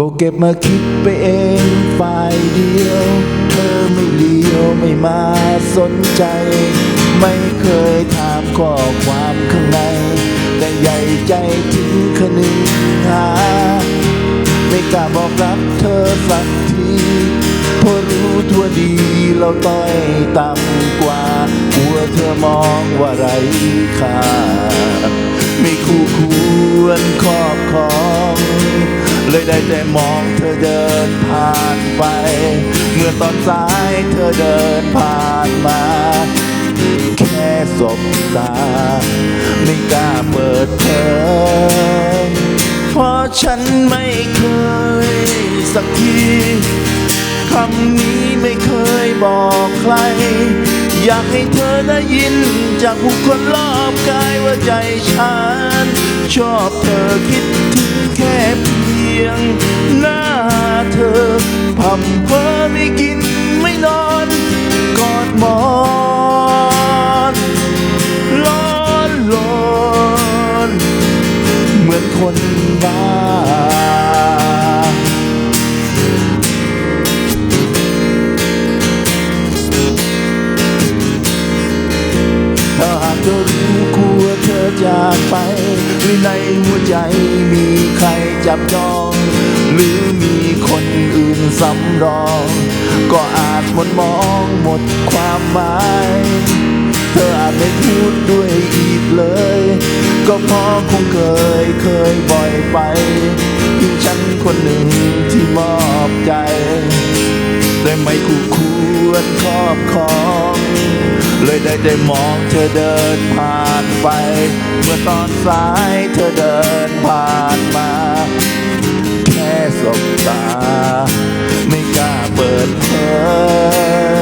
ก็เก็บมาคิดไปเองฝ่ายเดียว เธอไม่เลี้ยวไม่มาสนใจ ไม่เคยถามข้อความข้างใน แต่ใหญ่ใจถึงคนึงหา ไม่กล้าบอกรักเธอสักทีเพราะรู้ทั่วดีเราต้อยต่ำกว่ากลัวเธอมองว่าไรค่าไม่คู่ควรครอบครอง เลยได้แต่มองเธอเดินผ่านไป เมื่อตอนสายเธอเดินผ่านมา แค่สบตา ไม่กล้าเปิดเผยเพราะฉันไม่เคยสักทีคำนี้ไม่เคยบอกใคร อยากให้เธอได้ยิน จากผู้คนรอบกายว่าใจฉัน ชอบเธอคิด คนบ้าถ้าหากเธอรู้กลัวเธอจากไป หรือในหัวใจมีใครจับจอง หรือมีคนอื่นสำรอง ก็อาจหมดมองหมดความหมาย เธออาจไม่ ก็เพราะคงเคยเคยบ่อยไปเพียงฉันคนหนึ่งที่มอบใจ แต่ไม่คู่ควรครอบครอง เลยได้แต่มองเธอเดินผ่านไป เมื่อตอนสายเธอเดินผ่านมา แค่สบตา ไม่กล้าเปิดเผ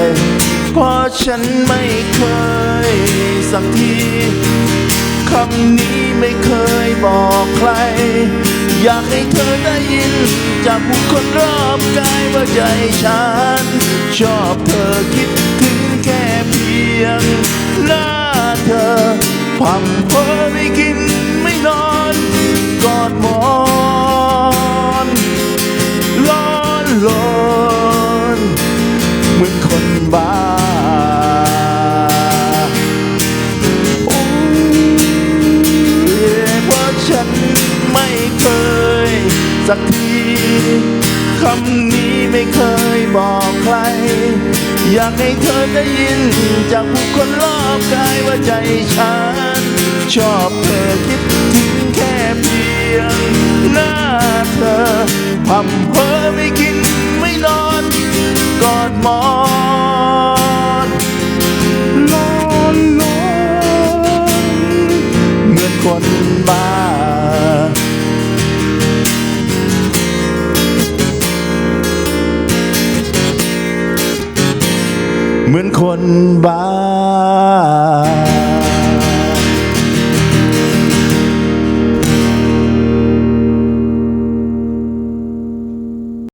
ยเพราะฉันไม่เคยสักที คำนี้ไม่เคยบอกใคร อยากให้เธอได้ยิน จากผู้คนรอบกายว่าใจฉัน ชอบเธอคิดถึงแค่เพียงหน้าเธอพัมเพอไม่กินไม่นอนกอดหมอนร้อนร้อนเหมือน สักที คำนี้ไม่เคยบอกใคร อยากให้เธอได้ยิน จากผู้คนรอบกายว่าใจฉัน ชอบเธอคิดถึงแค่เพียงหน้าเธอพัมเพอไม่กินไม่นอนกอดหมอนร้อนร้อนเหมือนคนบ้า เหมือนคนบ้า